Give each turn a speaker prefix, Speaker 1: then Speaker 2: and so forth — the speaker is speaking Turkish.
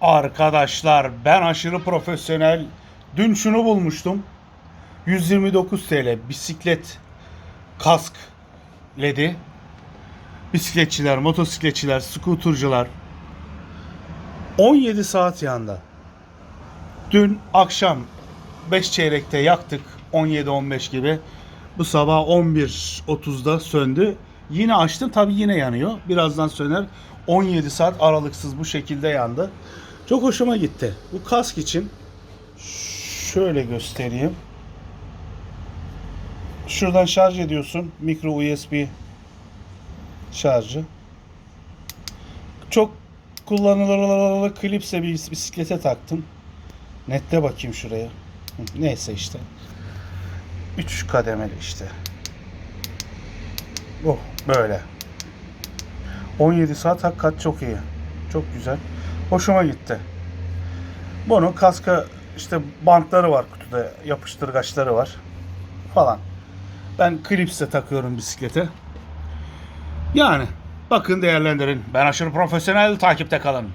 Speaker 1: Arkadaşlar ben aşırı profesyonel. Dün şunu bulmuştum. 129 TL bisiklet kask ledi. Bisikletçiler, motosikletçiler, skuturcular 17 saat yandı. Dün akşam 5 çeyrekte yaktık 17-15 gibi. Bu sabah 11.30'da söndü. Yine açtım tabi yine yanıyor. Birazdan söner. 17 saat aralıksız bu şekilde yandı. Çok hoşuma gitti. Bu kask için şöyle göstereyim. Şuradan şarj ediyorsun. Mikro USB şarjı. Çok kullanılır klipse bir bisiklete taktım. Nette bakayım şuraya. Neyse işte. 3 kademeli işte. Oh böyle. 17 saat hakikat çok iyi. Çok güzel. Hoşuma gitti. Bunun kaska işte bantları var kutuda. Yapıştırgaçları var. Falan. Ben klipse takıyorum bisiklete. Yani bakın değerlendirin. Ben aşırı profesyonel takipte kalın.